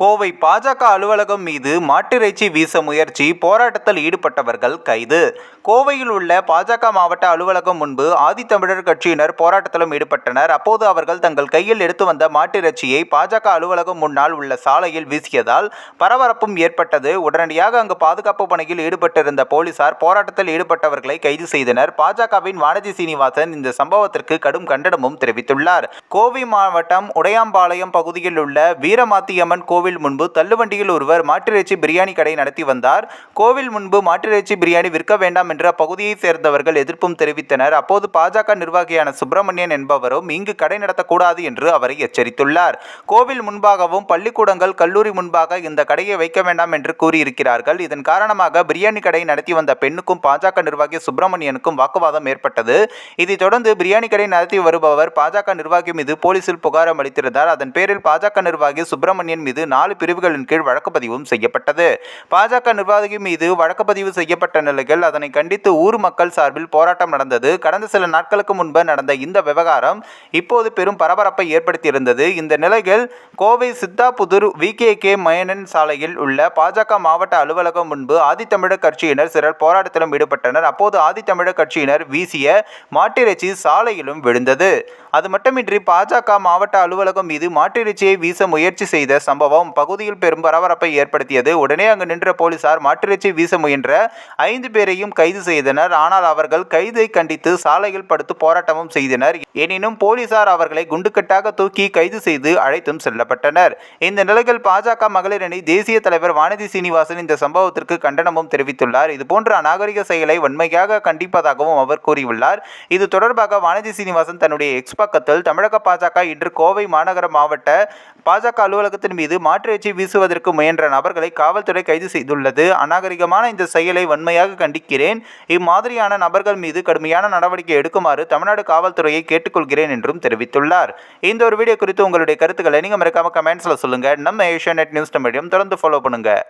கோவை பாஜக அலுவலகம் மீது மாட்டிறைச்சி வீச முயற்சி போராட்டத்தில் ஈடுபட்டவர்கள் கைது. கோவையில் உள்ள பாஜக மாவட்ட அலுவலகம் முன்பு ஆதித்தமிழர் கட்சியினர் போராட்டத்திலும் ஈடுபட்டனர். அப்போது அவர்கள் தங்கள் கையில் எடுத்து வந்த மாட்டிறைச்சியை பாஜக அலுவலகம் முன்னால் உள்ள சாலையில் வீசியதால் பரபரப்பும் ஏற்பட்டது. உடனடியாக அங்கு பாதுகாப்பு பணியில் ஈடுபட்டிருந்த போலீசார் போராட்டத்தில் ஈடுபட்டவர்களை கைது செய்தனர். பாஜகவின் வானதி சீனிவாசன் இந்த சம்பவத்திற்கு கடும் கண்டனமும் தெரிவித்துள்ளார். கோவை மாவட்டம் உடையாம்பாளையம் பகுதியில் உள்ள வீரமாத்தியம்மன் கோவில் முன்பு தள்ளுவண்டியில் ஒருவர் மாட்டிறைச்சி பிரியாணி கடை நடத்தி வந்தார். கோவில் முன்பு மாட்டிறைச்சி பிரியாணி விற்க வேண்டாம் என்று அப்பகுதியைச் சேர்ந்தவர்கள் எதிர்ப்பும் தெரிவித்தனர். அப்போது பாஜக நிர்வாகியான சுப்பிரமணியன் என்பவரும் இங்கு கடை நடத்தக்கூடாது என்று அவரை எச்சரித்துள்ளார். கோவில் முன்பாகவும் பள்ளிக்கூடங்கள் கல்லூரி முன்பாக இந்த கடையை வைக்க வேண்டாம் என்று கூறியிருக்கிறார்கள். இதன் காரணமாக பிரியாணி கடை நடத்தி வந்த பெண்ணுக்கும் பாஜக நிர்வாகி சுப்பிரமணியனுக்கும் வாக்குவாதம் ஏற்பட்டது. இதைத் தொடர்ந்து பிரியாணி கடை நடத்தி வருபவர் பாஜக நிர்வாகி மீது போலீசில் புகாரம் அளித்திருந்தார். அதன் பேரில் பாஜக நிர்வாகி சுப்பிரமணியன் மீது நாலு பிரிவுகளின் கீழ் வழக்கு பதிவும் செய்யப்பட்டது. பாஜக நிர்வாகி மீது வழக்கு பதிவு செய்யப்பட்ட நிலையில் அதனை கண்டித்து ஊர் மக்கள் சார்பில் போராட்டம் நடந்தது. கடந்த சில நாட்களுக்கு முன்பு நடந்த இந்த விவகாரம் இப்போது பெரும் பரபரப்பை ஏற்படுத்தியிருந்தது. இந்த நிலையில் Kovai Siddhapudur V. K. K. மயனன் சாலையில் உள்ள பாஜக மாவட்ட அலுவலகம் முன்பு ஆதித்தமிழர் கட்சியினர் சிலர் போராட்டத்திலும் ஈடுபட்டனர். அப்போது ஆதித்தமிழர் கட்சியினர் வீசிய மாட்டிறைச்சி சாலையிலும் விழுந்தது. அது மட்டுமின்றி பாஜக மாவட்ட அலுவலகம் மீது மாட்டிறைச்சியை வீச முயற்சி செய்த சம்பவம் பகுதியில் பெரும் பரபரப்பை ஏற்படுத்தியது. உடனே அங்கு நின்ற போலீசார் மாட்டிறைச்சி வீச முயன்ற ஐந்து பேரையும் கைது செய்தனர். ஆனால் அவர்கள் கைதை கண்டித்து சாலையில் படுத்து போராட்டமும் செய்தனர். எனினும் போலீசார் அவர்களை குண்டுக்கட்டாக தூக்கி கைது செய்து அழைத்தும் செல்லப்பட்டனர். இந்த நிலையில் பாஜக மகளிர் அணி தேசிய தலைவர் வானதி சீனிவாசன் இந்த சம்பவத்திற்கு கண்டனமும் தெரிவித்துள்ளார். இதுபோன்ற அநாகரிக செயலை வன்மையாக கண்டிப்பதாகவும் அவர் கூறியுள்ளார். இது தொடர்பாக வானதி சீனிவாசன் தன்னுடைய எக்ஸ் பக்கத்தில் தமிழக பாஜக இன்று கோவை மாநகர மாவட்ட பாஜக அலுவலகத்தின் மீது மாற்றிறைச்சி வீசுவதற்கு முயன்ற நபர்களை காவல்துறை கைது செய்துள்ளது. அநாகரிகமான இந்த செயலை வன்மையாக கண்டிக்கிறேன். இம்மாதிரியான நபர்கள் மீது கடுமையான நடவடிக்கை எடுக்குமாறு தமிழ்நாடு காவல்துறையை கேட்டுக்கொள்கிறேன் என்றும் தெரிவித்துள்ளார். இந்த ஒரு வீடியோ குறித்து உங்களுடைய கருத்துக்களை நீங்கள் மறக்காம கமெண்ட்ஸில் சொல்லுங்கள் நம்ம ஏஷியா நெட் நியூஸ் தமிழையும் தொடர்ந்து ஃபாலோ பண்ணுங்கள்